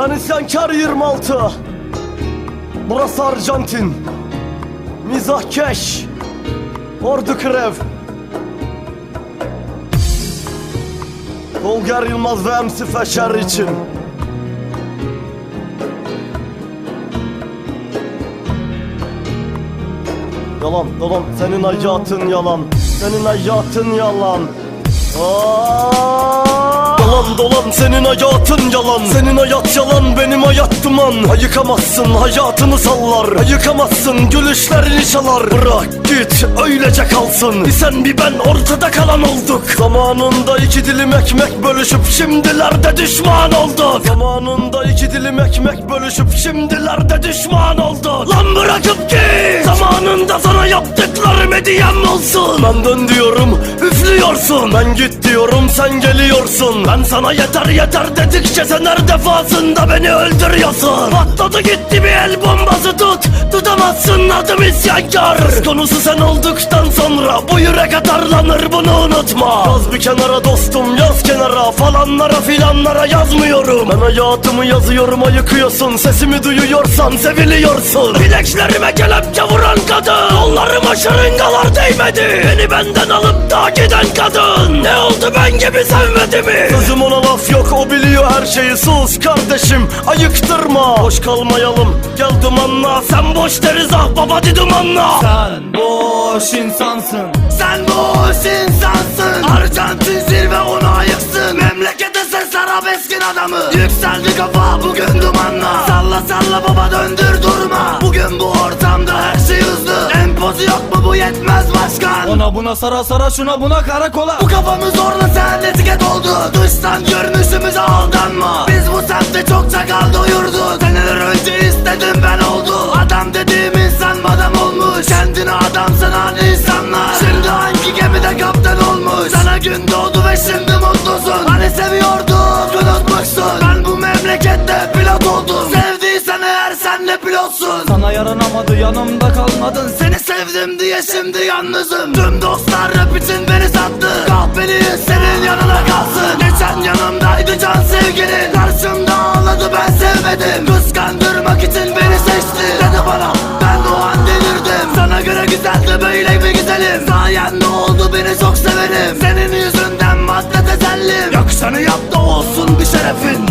Ben isyankar 26 Burası Arjantin Mizah keş Ordu krev Tolga Yılmaz ve MC Feşer için Yalan, yalan. Senin hayatın yalan. Senin hayatın yalan. Aa! Dolan dolan senin hayatın yalan. Senin hayat yalan benim hayat duman. Ayıkamazsın hayatını sallar. Ayıkamazsın gülüşlerini çalar. Bırak git öylece kalsın. Bir sen bir ben ortada kalan olduk. Zamanında iki dilim ekmek bölüşüp Şimdilerde düşman olduk. Zamanında iki dilim ekmek bölüşüp Şimdilerde düşman olduk. Lan bırakıp git Zamanında sana yaptıklarım hediyem olsun. Ben dön diyorum üflüyorsun. Ben git diyorum sen geliyorsun. Ben sana yeter yeter dedikçe sen her defasında beni öldürüyorsun. Patladı gitti bir el bombası tut. Tutamazsın adım isyankar. Söz konusu sen olduktan sonra Bu yürek atarlanır bunu unutma. Yaz bir kenara dostum yaz kenara. Falanlara filanlara yazmıyorum. Ben hayatımı yazıyorum ayıkıyorsun. Sesimi duyuyorsan seviliyorsun. Bileklerime Kollarıma şırıngalar değmedi. Beni benden alıp da giden kadın. Ne oldu ben gibi sevmedi mi? Sözüm ona laf yok o biliyor her şeyi. Sus kardeşim ayıktırma. Boş kalmayalım gel dumanla. Sen boş deriz ah baba di dumanla. Sen boş insansın. Sen boş insansın. Arjantin zirve ona ayıksın. Memlekete ses arabeskin adamı. Yükseldi kafa bugün dumanla. Salla salla baba döndür durma. Bugün bu ortamda her şey hızlı buna sara sara şuna buna karakola. Bu kafamı zorla sen etiket oldu Dıştan görünüşümüze aldanma. Biz bu semtte çok çakal doyurduk Seneler önce istedim ben oldu. Adam dediğim insan adam olmuş. Kendine adam sanan insanlar. Şimdi hangi gemide kaptan olmuş? Sana gün doğdu ve şimdi mutlusun. Hani seviyorduk unutmuşsun yaranamadı yanımda kalmadın. Seni sevdim diye şimdi yalnızım. Tüm dostlar rap için beni sattı. Kahpeliyiz senin yanına kalsın. Geçen yanımdaydı can sevgilin. Karşımda ağladı ben sevmedim. Kıskandırmak için beni seçti. Dedi bana ben o an delirdim. Sana göre güzeldi böyle bir güzelim. Sayende oldu beni çok severim. Senin yüzünden madde tesellim. Yakışanı yap da olsun bir şerefin